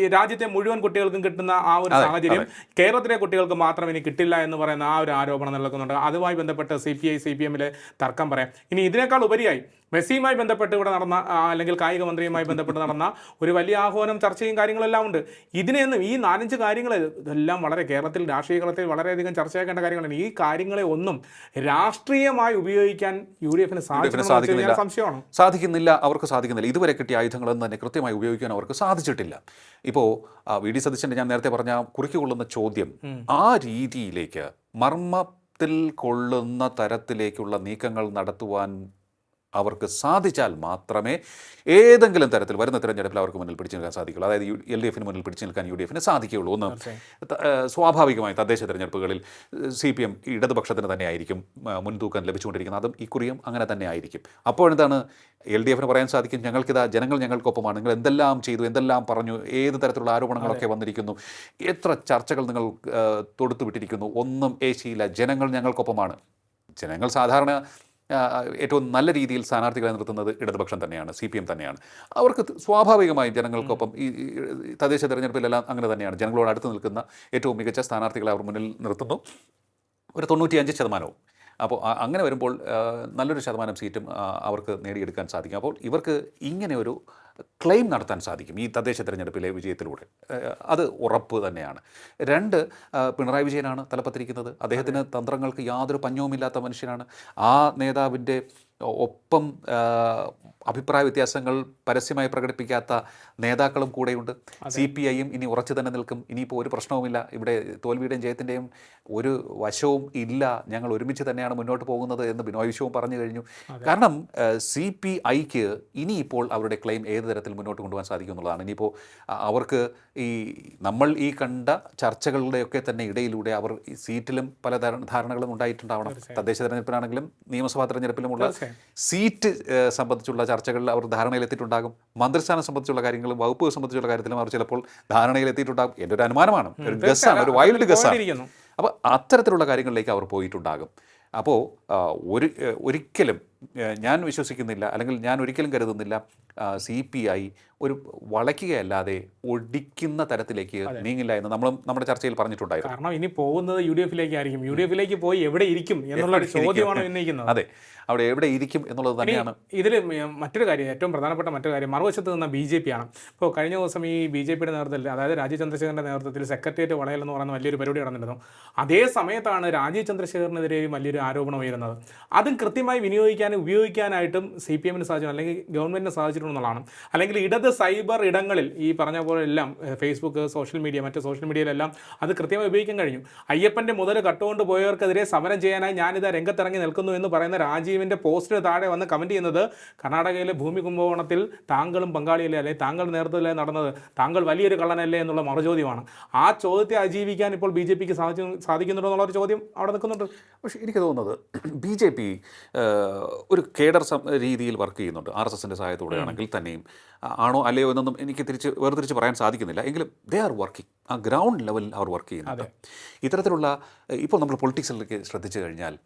S2: ഈ രാജ്യത്തെ മുഴുവൻ കുട്ടികൾക്കും കിട്ടുന്ന ആ ഒരു സാഹചര്യം കേരളത്തിലെ കുട്ടികൾക്ക് മാത്രം ഇനി കിട്ടില്ല എന്ന് പറയുന്ന ആ ഒരു ആരോപണം നിലനിൽക്കുന്നുണ്ട്. അതുമായി ബന്ധപ്പെട്ട് C P I C P എമ്മിലെ തർക്കം പറയാം. ഇനി ഇതിനേക്കാൾ ഉപരിയായി മെസ്സിയുമായി ബന്ധപ്പെട്ട് ഇവിടെ നടന്ന അല്ലെങ്കിൽ കായിക മന്ത്രിയുമായി ബന്ധപ്പെട്ട് നടന്ന ഒരു വലിയ ആഹ്വാനം ചർച്ചയും കാര്യങ്ങളെല്ലാം ഉണ്ട്. ഇതിനെയൊന്നും ഈ നാലഞ്ച് കാര്യങ്ങൾ ഇതെല്ലാം വളരെ കേരളത്തിൽ രാഷ്ട്രീയ കളത്തിൽ വളരെയധികം ചർച്ചയാക്കേണ്ട കാര്യങ്ങളാണ്. ഈ കാര്യങ്ങളെ ഒന്നും രാഷ്ട്രീയമായി ഉപയോഗിക്കാൻ യു ഡി എഫിന് സാധിക്കുന്നില്ല. സംശയമാണ്.
S1: സാധിക്കുന്നില്ല അവർക്ക് സാധിക്കുന്നില്ല. ഇതുവരെ കിട്ടിയ ആയുധങ്ങളൊന്നും തന്നെ കൃത്യമായി ഉപയോഗിക്കാൻ അവർക്ക് സാധിച്ചിട്ടില്ല. ഇപ്പോൾ വി. ഡി. സതീശന്റെ ഞാൻ നേരത്തെ പറഞ്ഞ കുറിക്കൊള്ളുന്ന ചോദ്യം ആ രീതിയിലേക്ക് മർമ്മത്തിൽ കൊള്ളുന്ന തരത്തിലേക്കുള്ള നീക്കങ്ങൾ നടത്തുവാൻ അവർക്ക് സാധിച്ചാൽ മാത്രമേ ഏതെങ്കിലും തരത്തിൽ വരുന്ന തിരഞ്ഞെടുപ്പിൽ അവർക്ക് മുന്നിൽ പിടിച്ചു നിൽക്കാൻ സാധിക്കുള്ളൂ. അതായത് എൽ ഡി എഫിന് മുന്നിൽ പിടിച്ചു നിൽക്കാൻ യു ഡി എഫിന് സാധിക്കുകയുള്ളൂ ഒന്ന് സ്വാഭാവികമായി തദ്ദേശ തിരഞ്ഞെടുപ്പുകളിൽ സി പി എം ഇടതുപക്ഷത്തിന് തന്നെ ആയിരിക്കും മുൻതൂക്കം ലഭിച്ചുകൊണ്ടിരിക്കുന്നത്. അതും ഇക്കുറിയും അങ്ങനെ തന്നെ ആയിരിക്കും. അപ്പോഴെന്താണ് എൽ ഡി എഫിന് പറയാൻ സാധിക്കും? ഞങ്ങൾക്കിതാ ജനങ്ങൾ ഞങ്ങൾക്കൊപ്പമാണ്. നിങ്ങൾ എന്തെല്ലാം ചെയ്തു എന്തെല്ലാം പറഞ്ഞു ഏത് തരത്തിലുള്ള ആരോപണങ്ങളൊക്കെ വന്നിരിക്കുന്നു എത്ര ചർച്ചകൾ നിങ്ങൾ തൊടുത്തുവിട്ടിരിക്കുന്നു തൊടുത്തു വിട്ടിരിക്കുന്നു ഒന്നും ഏശിയില്ല. ജനങ്ങൾ ഞങ്ങൾക്കൊപ്പമാണ്. ജനങ്ങൾ സാധാരണ ഏറ്റവും നല്ല രീതിയിൽ സ്ഥാനാർത്ഥികളെ നിർത്തുന്നത് ഇടതുപക്ഷം തന്നെയാണ് സി പി എം തന്നെയാണ്. അവർക്ക് സ്വാഭാവികമായും ജനങ്ങൾക്കൊപ്പം ഈ തദ്ദേശ തെരഞ്ഞെടുപ്പിലെല്ലാം അങ്ങനെ തന്നെയാണ്. ജനങ്ങളോട് അടുത്ത് നിൽക്കുന്ന ഏറ്റവും മികച്ച സ്ഥാനാർത്ഥികളെ അവർ മുന്നിൽ നിർത്തുന്നു. ഒരു തൊണ്ണൂറ്റിയഞ്ച് ശതമാനവും. അപ്പോൾ അങ്ങനെ വരുമ്പോൾ നല്ലൊരു ശതമാനം സീറ്റും അവർക്ക് നേടിയെടുക്കാൻ സാധിക്കും. അപ്പോൾ ഇവർക്ക് ഇങ്ങനെ ഒരു ക്ലെയിം നടത്താൻ സാധിക്കും ഈ തദ്ദേശ തെരഞ്ഞെടുപ്പിലെ വിജയത്തിലൂടെ. അത് ഉറപ്പ് തന്നെയാണ്. രണ്ട് പിണറായി വിജയനാണ് തലപ്പത്തിരിക്കുന്നത്. അദ്ദേഹത്തിന് തന്ത്രങ്ങൾക്ക് യാതൊരു പഞ്ഞവുമില്ലാത്ത മനുഷ്യനാണ്. ആ നേതാവിന്റെ ഒപ്പം അഭിപ്രായ വ്യത്യാസങ്ങൾ പരസ്യമായി പ്രകടിപ്പിക്കാത്ത നേതാക്കളും കൂടെയുണ്ട്. സി പി ഐയും ഇനി ഉറച്ചു തന്നെ നിൽക്കും. ഇനിയിപ്പോൾ ഒരു പ്രശ്നവുമില്ല. ഇവിടെ തോൽവിയുടെയും ജയത്തിന്റെയും ഒരു വശവും ഇല്ല. ഞങ്ങൾ ഒരുമിച്ച് തന്നെയാണ് മുന്നോട്ട് പോകുന്നത് എന്ന് ബിനോയ് വിശ്വവും പറഞ്ഞു കഴിഞ്ഞു. കാരണം സി പി ഐക്ക് ഇനിയിപ്പോൾ അവരുടെ ക്ലെയിം ഏത് തരത്തിൽ മുന്നോട്ട് കൊണ്ടുപോകാൻ സാധിക്കും എന്നുള്ളതാണ് ഇനിയിപ്പോൾ അവർക്ക് ഈ നമ്മൾ ഈ കണ്ട ചർച്ചകളുടെയൊക്കെ തന്നെ ഇടയിലൂടെ അവർ ഈ സീറ്റിലും പല ധാര- ധാരണകളും ഉണ്ടായിട്ടുണ്ടാവണം. തദ്ദേശ തെരഞ്ഞെടുപ്പിലാണെങ്കിലും നിയമസഭാ തെരഞ്ഞെടുപ്പിലുമുള്ള സീറ്റ് സംബന്ധിച്ചുള്ള ചർച്ചകളിൽ അവർ ധാരണയിലെത്തിയിട്ടുണ്ടാകും. മന്ത്രിസ്ഥാനം സംബന്ധിച്ചുള്ള കാര്യങ്ങളും വകുപ്പ് സംബന്ധിച്ചുള്ള കാര്യത്തിലും അവർ ചിലപ്പോൾ ധാരണയിലെത്തിയിട്ടുണ്ടാകും. എന്റെ ഒരു അനുമാനമാണ്. ഒരു ഗസ്സാണ് ഒരു വൈൽഡ് ഗസ്സാണ് അപ്പോൾ അത്തരത്തിലുള്ള കാര്യങ്ങളിലേക്ക് അവർ പോയിട്ടുണ്ടാകും. അപ്പോൾ ഒരു ഒരിക്കലും ഞാൻ വിശ്വസിക്കുന്നില്ല അല്ലെങ്കിൽ ഞാൻ ഒരിക്കലും കരുതുന്നില്ല സി പി ഐ ഒരു വളയ്ക്കുകയല്ലാതെ ഒടിക്കുന്ന തരത്തിലേക്ക് നീങ്ങില്ല എന്ന് നമ്മൾ നമ്മുടെ ചർച്ചയിൽ പറഞ്ഞിട്ടുണ്ടായിരുന്നു.
S2: കാരണം ഇനി പോകുന്നത് യു ഡി എഫിലേക്ക് ആയിരിക്കും യു ഡി എഫിലേക്ക് പോയി എവിടെ ഇരിക്കും എന്നുള്ള ചോദ്യമാണ് ഉന്നയിക്കുന്നത്.
S1: അതെ അവിടെ എവിടെ ഇരിക്കും എന്നുള്ളത് തന്നെയാണ്.
S2: ഇതിൽ മറ്റൊരു കാര്യം ഏറ്റവും പ്രധാനപ്പെട്ട മറ്റൊരു കാര്യം മറുവശത്ത് നിന്ന ബി ജെ പി ആണ് ഇപ്പോൾ കഴിഞ്ഞ ദിവസം ഈ ബി ജെ പിയുടെ നേതൃത്വത്തിൽ അതായത് രാജീവ് ചന്ദ്രശേഖരന്റെ നേതൃത്വത്തിൽ സെക്രട്ടേറിയറ്റ് വളയൽ എന്ന് പറയുന്ന വലിയൊരു പരിപാടി നടന്നിരുന്നു. അതേ സമയത്താണ് രാജീവ് ചന്ദ്രശേഖരനെതിരെയും വലിയൊരു ആരോപണം ഉയരുന്നത്. അതും കൃത്യമായി വിനിയോഗിക്കാനും ഉപയോഗിക്കാനായിട്ടും സി പി എമ്മിന് സാധിച്ചു അല്ലെങ്കിൽ ഗവൺമെന്റിന് സാധിച്ചിട്ടുണ്ടെന്നുള്ളതാണ് അല്ലെങ്കിൽ ഇടത് സൈബർ ഇടങ്ങളിൽ ഈ പറഞ്ഞ പോലെ എല്ലാം ഏഹ്, ഫേസ്ബുക്ക് സോഷ്യൽ മീഡിയ മറ്റ് സോഷ്യൽ മീഡിയയിലെല്ലാം അത് കൃത്യമായി ഉപയോഗിക്കാൻ കഴിഞ്ഞു. അയ്യപ്പന്റെ മുതൽ കട്ടുകൊണ്ട് പോയവർക്കെതിരെ സമരം ചെയ്യാനായി ഞാനിത് രംഗത്തിറങ്ങി നിൽക്കുന്നു എന്ന് പറയുന്ന രാജീവിന്റെ പോസ്റ്റിന് താഴെ വന്ന് കമന്റ് ചെയ്യുന്നത് കർണാടകയിലെ ഭൂമി കുംഭകോണത്തിൽ താങ്കളും പങ്കാളിയല്ലേ അല്ലെങ്കിൽ താങ്കൾ നേതൃത്വത്തിലേ നടന്നത് താങ്കൾ വലിയൊരു കള്ളനല്ലേ എന്നുള്ള മറുചോദ്യമാണ്. ആ ചോദ്യത്തെ അജീവിക്കാൻ ഇപ്പോൾ ബി ജെ പിക്ക് സാധിച്ചു സാധിക്കുന്നുണ്ടോ എന്നുള്ളൊരു ചോദ്യം അവിടെ നിൽക്കുന്നുണ്ട്.
S1: പക്ഷേ എനിക്ക് തോന്നുന്നത് ബി ജെ പി ഒരു കേഡർ രീതിയിൽ വർക്ക് ചെയ്യുന്നുണ്ട്. ആർ എസ് എസിന്റെ സഹായത്തോടെ ആണെങ്കിൽ തന്നെയും. ആണോ അല്ലയോ എന്നൊന്നും എനിക്ക് തിരിച്ച് വേർതിരിച്ച് പറയാൻ സാധിക്കുന്നില്ല. എങ്കിലും they are working at ground ലെവലിൽ അവർ വർക്ക് ചെയ്യുന്നുണ്ട്. ഇത്തരത്തിലുള്ള ഇപ്പോൾ നമ്മൾ പൊളിറ്റിക്സിലേക്ക് ശ്രദ്ധിച്ചു കഴിഞ്ഞാൽ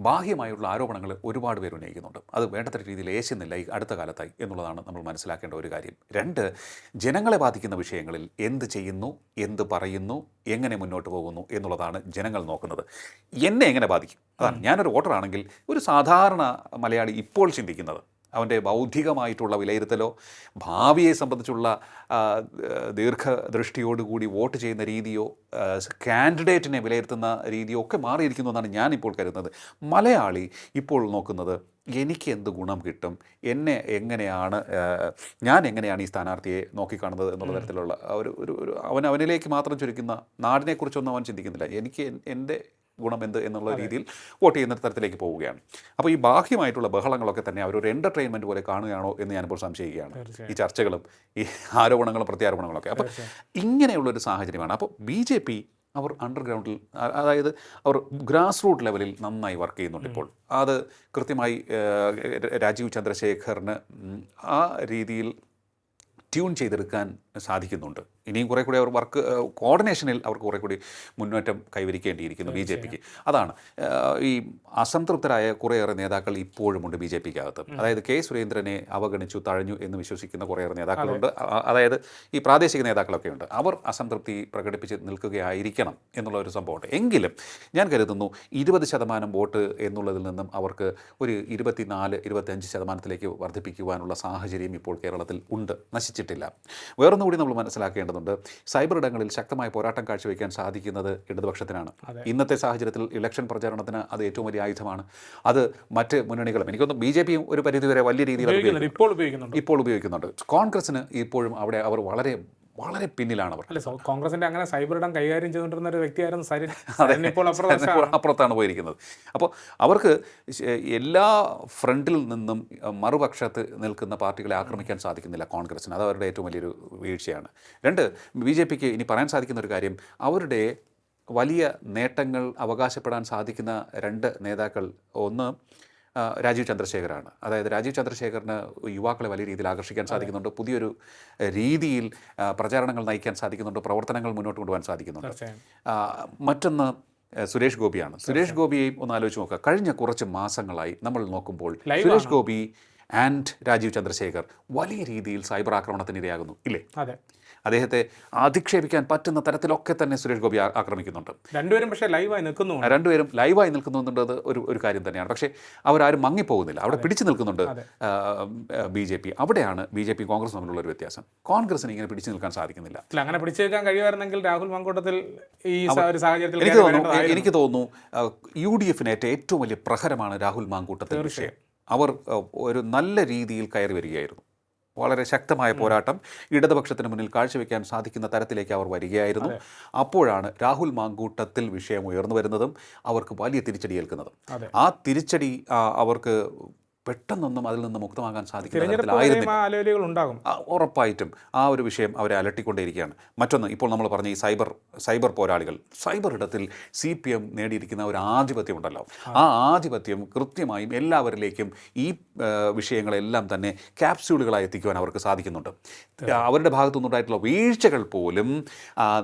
S1: ബാഹ്യമായുള്ള ആരോപണങ്ങൾ ഒരുപാട് പേർ ഉന്നയിക്കുന്നുണ്ട്. അത് വേണ്ടത്ര രീതിയിൽ ഏശുന്നില്ല ഈ അടുത്ത കാലത്തായി എന്നുള്ളതാണ് നമ്മൾ മനസ്സിലാക്കേണ്ട ഒരു കാര്യം. രണ്ട് ജനങ്ങളെ ബാധിക്കുന്ന വിഷയങ്ങളിൽ എന്ത് ചെയ്യുന്നു എന്ത് പറയുന്നു എങ്ങനെ മുന്നോട്ട് പോകുന്നു എന്നുള്ളതാണ് ജനങ്ങൾ നോക്കുന്നത്. എന്നെ എങ്ങനെ ബാധിക്കും? അതാണ്. ഞാനൊരു വോട്ടറാണെങ്കിൽ ഒരു സാധാരണ മലയാളി ഇപ്പോൾ ചിന്തിക്കുന്നത് അവന്റെ ബൗദ്ധികമായിട്ടുള്ള വിലയിരുത്തലോ ഭാവിയെ സംബന്ധിച്ചുള്ള ദീർഘദൃഷ്ടിയോടുകൂടി വോട്ട് ചെയ്യുന്ന രീതിയോ കാൻഡിഡേറ്റിനെ വിലയിരുത്തുന്ന രീതിയോ ഒക്കെ മാറിയിരിക്കുന്നു എന്നാണ് ഞാനിപ്പോൾ കരുതുന്നത്. മലയാളി ഇപ്പോൾ നോക്കുന്നത് എനിക്ക് എന്ത് ഗുണം കിട്ടും? എന്നെ എങ്ങനെയാണ് ഞാൻ എങ്ങനെയാണ് ഈ സ്ഥാനാർത്ഥിയെ നോക്കിക്കാണുന്നത്? എന്നുള്ള തരത്തിലുള്ള ഒരു ഒരു അവൻ അവനിലേക്ക് മാത്രം ചുരുക്കുന്ന നാടിനെക്കുറിച്ചൊന്നും അവൻ ചിന്തിക്കുന്നില്ല. എനിക്ക് എൻ- എന്റെ ഗുണം എന്ത് എന്നുള്ള രീതിയിൽ വോട്ട് ചെയ്യുന്ന തരത്തിലേക്ക് പോവുകയാണ്. അപ്പോൾ ഈ ബാഹ്യമായിട്ടുള്ള ബഹളങ്ങളൊക്കെ തന്നെ അവരൊരു എന്റർടൈൻമെന്റ് പോലെ കാണുകയാണോ എന്ന് ഞാനിപ്പോൾ സംശയിക്കുകയാണ്. ഈ ചർച്ചകളും ഈ ആരോപണങ്ങളും പ്രത്യാരോപണങ്ങളൊക്കെ. അപ്പോൾ ഇങ്ങനെയുള്ളൊരു സാഹചര്യമാണ്. അപ്പോൾ ബി ജെ പി അവർ അണ്ടർഗ്രൗണ്ടിൽ അതായത് അവർ ഗ്രാസ് റൂട്ട് ലെവലിൽ നന്നായി വർക്ക് ചെയ്യുന്നുണ്ട് ഇപ്പോൾ. അത് കൃത്യമായി രാജീവ് ചന്ദ്രശേഖറിന് ആ രീതിയിൽ ട്യൂൺ ചെയ്തെടുക്കാൻ സാധിക്കുന്നുണ്ട്. ഇനിയും കുറേ കൂടി അവർ വർക്ക് കോർഡിനേഷനിൽ അവർക്ക് കുറേ കൂടി മുന്നേറ്റം കൈവരിക്കേണ്ടിയിരിക്കുന്നു ബി ജെ പിക്ക്. അതാണ്. ഈ അസംതൃപ്തരായ കുറേയേറെ നേതാക്കൾ ഇപ്പോഴുമുണ്ട് ബി ജെ പിക്ക് അകത്ത് അതായത് കെ സുരേന്ദ്രനെ അവഗണിച്ചു തഴഞ്ഞു എന്ന് വിശ്വസിക്കുന്ന കുറേയേറെ നേതാക്കളുണ്ട്. അതായത് ഈ പ്രാദേശിക നേതാക്കളൊക്കെ ഉണ്ട്. അവർ അസംതൃപ്തി പ്രകടിപ്പിച്ച് നിൽക്കുകയായിരിക്കണം എന്നുള്ള ഒരു സംഭവമുണ്ട്. എങ്കിലും ഞാൻ കരുതുന്നു ഇരുപത് ശതമാനം വോട്ട് എന്നുള്ളതിൽ നിന്നും അവർക്ക് ഒരു ഇരുപത്തിനാല് ഇരുപത്തഞ്ച് ശതമാനത്തിലേക്ക് വർദ്ധിപ്പിക്കുവാനുള്ള സാഹചര്യം ഇപ്പോൾ കേരളത്തിൽ ഉണ്ട്. നശിച്ചിട്ടില്ല. വേറൊന്നുകൂടി നമ്മൾ മനസ്സിലാക്കേണ്ടതുണ്ട് സൈബർ ഇടങ്ങളിൽ ശക്തമായ പോരാട്ടം കാഴ്ചവെക്കാൻ സാധിക്കുന്നത് ഇടതുപക്ഷത്തിനാണ്. ഇന്നത്തെ സാഹചര്യത്തിൽ ഇലക്ഷൻ പ്രചാരണത്തിന് അത് ഏറ്റവും വലിയ ആയുധമാണ്. അത് മറ്റ് മുന്നണികളും എനിക്കൊന്നും ബി ജെ പിയും ഒരു പരിധിവരെ വലിയ രീതിയിൽ
S2: ഇപ്പോൾ ഉപയോഗിക്കുന്നുണ്ട്.
S1: ഇപ്പോൾ ഉപയോഗിക്കുന്നുണ്ട്. കോൺഗ്രസിന് ഇപ്പോഴും അവിടെ അവർ വളരെ വളരെ പിന്നിലാണ് അവർ
S2: അല്ല കോൺഗ്രസിന്റെ അങ്ങനെ സൈബർ ഇടം കൈകാര്യം ചെയ്തുകൊണ്ടിരുന്ന ഒരു വ്യക്തിയായിരുന്നു സരിൻ. സരിൻ ഇപ്പോൾ അപ്പുറത്തെ
S1: അപ്പുറത്താണ് പോയിരിക്കുന്നത്. അപ്പോൾ അവർക്ക് എല്ലാ ഫ്രണ്ടിൽ നിന്നും മറുപക്ഷത്ത് നിൽക്കുന്ന പാർട്ടികളെ ആക്രമിക്കാൻ സാധിക്കുന്നില്ല കോൺഗ്രസിന്. അത് അവരുടെ ഏറ്റവും വലിയൊരു വീഴ്ചയാണ്. രണ്ട് ബി ജെ പിക്ക് ഇനി പറയാൻ സാധിക്കുന്ന ഒരു കാര്യം അവരുടെ വലിയ നേട്ടങ്ങൾ അവകാശപ്പെടാൻ സാധിക്കുന്ന രണ്ട് നേതാക്കൾ. ഒന്ന് രാജീവ് ചന്ദ്രശേഖരാണ്. അതായത് രാജീവ് ചന്ദ്രശേഖറിന് യുവാക്കളെ വലിയ രീതിയിൽ ആകർഷിക്കാൻ സാധിക്കുന്നുണ്ട്. പുതിയൊരു രീതിയിൽ പ്രചാരണങ്ങൾ നയിക്കാൻ സാധിക്കുന്നുണ്ട്. പ്രവർത്തനങ്ങൾ മുന്നോട്ട് കൊണ്ടുപോകാൻ സാധിക്കുന്നുണ്ട്. മറ്റൊന്ന് സുരേഷ് ഗോപിയാണ്. സുരേഷ് ഗോപിയെയും ഒന്ന് ആലോചിച്ച് നോക്കുക. കഴിഞ്ഞ കുറച്ച് മാസങ്ങളായി നമ്മൾ നോക്കുമ്പോൾ സുരേഷ് ഗോപി ആൻഡ് രാജീവ് ചന്ദ്രശേഖർ വലിയ രീതിയിൽ സൈബർ ആക്രമണത്തിന് ഇരയാകുന്നു ഇല്ലേ?
S2: അതെ.
S1: അദ്ദേഹത്തെ അധിക്ഷേപിക്കാൻ പറ്റുന്ന തരത്തിലൊക്കെ തന്നെ സുരേഷ് ഗോപി ആക്രമിക്കുന്നുണ്ട്.
S2: രണ്ടുപേരും പക്ഷേ ലൈവായി നിൽക്കുന്നു
S1: രണ്ടുപേരും ലൈവായി നിൽക്കുന്നുള്ളത് ഒരു ഒരു കാര്യം തന്നെയാണ്. പക്ഷേ അവരാരും മങ്ങിപ്പോകുന്നില്ല. അവിടെ പിടിച്ചു നിൽക്കുന്നുണ്ട്. B J P. അവിടെയാണ് ബി ജെ പി കോൺഗ്രസ് തമ്മിലുള്ള ഒരു വ്യത്യാസം. കോൺഗ്രസിന് ഇങ്ങനെ പിടിച്ചു നിൽക്കാൻ സാധിക്കുന്നില്ല.
S2: അങ്ങനെ പിടിച്ചു നിൽക്കാൻ കഴിയുമായിരുന്നെങ്കിൽ രാഹുൽ മാങ്കൂട്ടത്തിൽ ഈ ഒരു സാഹചര്യത്തിൽ
S1: എനിക്ക് തോന്നുന്നു എനിക്ക് തോന്നുന്നു യു ഡി എഫിനേറ്റ ഏറ്റവും വലിയ പ്രഹരമാണ് രാഹുൽ മാങ്കൂട്ടത്തിൽ വിഷയം. അവർ ഒരു നല്ല രീതിയിൽ കയറി വരികയായിരുന്നു. വളരെ ശക്തമായ പോരാട്ടം ഇടതുപക്ഷത്തിന് മുന്നിൽ കാഴ്ചവെക്കാൻ സാധിക്കുന്ന തരത്തിലേക്ക് അവർ വരികയായിരുന്നു. അപ്പോഴാണ് രാഹുൽ മാങ്കൂട്ടത്തിൽ വിഷയം ഉയർന്നു വരുന്നതും അവർക്ക് വലിയ തിരിച്ചടി ഏൽക്കുന്നതും. ആ തിരിച്ചടി അവർക്ക് പെട്ടെന്നൊന്നും അതിൽ നിന്ന് മുക്തമാകാൻ സാധിക്കുന്ന ഉറപ്പായിട്ടും ആ ഒരു വിഷയം അവരെ അലട്ടിക്കൊണ്ടേയിരിക്കുകയാണ്. മറ്റൊന്ന് ഇപ്പോൾ നമ്മൾ പറഞ്ഞ ഈ സൈബർ സൈബർ പോരാളികൾ. സൈബർ ഇടത്തിൽ സി പി എം നേടിയിരിക്കുന്ന ഒരു ആധിപത്യം ഉണ്ടല്ലോ. ആ. ആധിപത്യം കൃത്യമായും എല്ലാവരിലേക്കും ഈ വിഷയങ്ങളെല്ലാം തന്നെ ക്യാപ്സ്യൂളുകളായി എത്തിക്കുവാൻ അവർക്ക് സാധിക്കുന്നുണ്ട്. അവരുടെ ഭാഗത്തു നിന്നുണ്ടായിട്ടുള്ള വീഴ്ചകൾ പോലും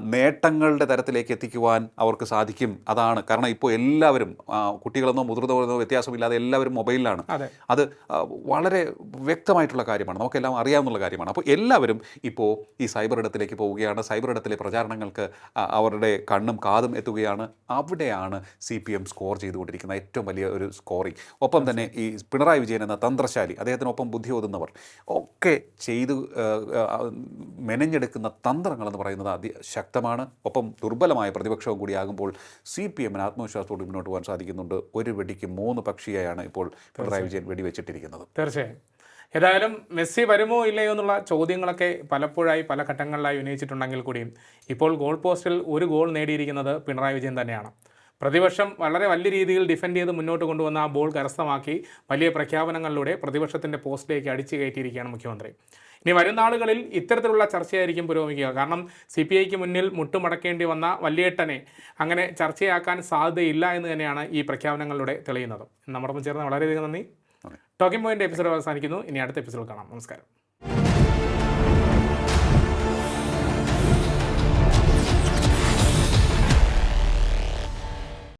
S1: നേട്ടങ്ങളുടെ തരത്തിലേക്ക് എത്തിക്കുവാൻ അവർക്ക് സാധിക്കും. അതാണ്. കാരണം ഇപ്പോൾ എല്ലാവരും കുട്ടികളെന്നോ മുതിർന്നവരെന്നോ വ്യത്യാസമില്ലാതെ എല്ലാവരും മൊബൈലിലാണ്.
S2: അതെ
S1: വളരെ വ്യക്തമായിട്ടുള്ള കാര്യമാണ്. നമുക്കെല്ലാം അറിയാവുന്ന കാര്യമാണ്. അപ്പോൾ എല്ലാവരും ഇപ്പോൾ ഈ സൈബർ ഇടത്തിലേക്ക് പോവുകയാണ്. സൈബർ ഇടത്തിലെ പ്രചാരണങ്ങൾക്ക് അവരുടെ കണ്ണും കാതും എത്തുകയാണ്. അവിടെയാണ് സി പി എം സ്കോർ ചെയ്തുകൊണ്ടിരിക്കുന്ന ഏറ്റവും വലിയ ഒരു സ്കോറിംഗ് ഒപ്പം തന്നെ ഈ പിണറായി വിജയൻ എന്ന തന്ത്രശാലി അദ്ദേഹത്തിനൊപ്പം ബുദ്ധി ഓതുന്നവർ ഒക്കെ ചെയ്തു മെനഞ്ഞെടുക്കുന്ന തന്ത്രങ്ങളെന്ന് പറയുന്നത് അതിശക്തമാണ് ഒപ്പം ദുർബലമായ പ്രതിപക്ഷവും കൂടിയാകുമ്പോൾ സി പി എമ്മിന് ആത്മവിശ്വാസത്തോട് മുന്നോട്ട് പോകാൻ സാധിക്കുന്നുണ്ട്. ഒരു വെടിക്ക് മൂന്ന് പക്ഷിയായാണ് ഇപ്പോൾ പിണറായി വിജയൻ വെടിവെച്ചിട്ടിരിക്കുന്നത്.
S2: തീർച്ചയായും. ഏതായാലും മെസ്സി വരുമോ ഇല്ലയോ എന്നുള്ള ചോദ്യങ്ങളൊക്കെ പലപ്പോഴായി പല ഘട്ടങ്ങളിലായി ഉന്നയിച്ചിട്ടുണ്ടെങ്കിൽ കൂടിയും ഇപ്പോൾ ഗോൾ പോസ്റ്റിൽ ഒരു ഗോൾ നേടിയിരിക്കുന്നത് പിണറായി വിജയൻ തന്നെയാണ്. പ്രതിപക്ഷം വളരെ വലിയ രീതിയിൽ ഡിഫെൻഡ് ചെയ്ത് മുന്നോട്ട് കൊണ്ടുവന്ന ആ ബോൾ കരസ്ഥമാക്കി വലിയ പ്രഖ്യാപനങ്ങളിലൂടെ പ്രതിപക്ഷത്തിന്റെ പോസ്റ്റിലേക്ക് അടിച്ചു കയറ്റിയിരിക്കുകയാണ് മുഖ്യമന്ത്രി. ഇനി വരും നാളുകളിൽ ഇത്തരത്തിലുള്ള ചർച്ചയായിരിക്കും പുരോഗമിക്കുക. കാരണം സി പി ഐക്ക് മുന്നിൽ മുട്ടുമടക്കേണ്ടി വന്ന വല്യേട്ടനെ അങ്ങനെ ചർച്ചയാക്കാൻ സാധ്യതയില്ല എന്ന് തന്നെയാണ് ഈ പ്രഖ്യാപനങ്ങളിലൂടെ തെളിയുന്നത്. നമ്മോടൊപ്പം ചേർന്ന് വളരെയധികം നന്ദി. ടോക്കിംഗ് പോയിന്റ് എപ്പിസോഡ് അവസാനിക്കുന്നു. ഇനി അടുത്ത എപ്പിസോഡ് കാണാം. നമസ്കാരം.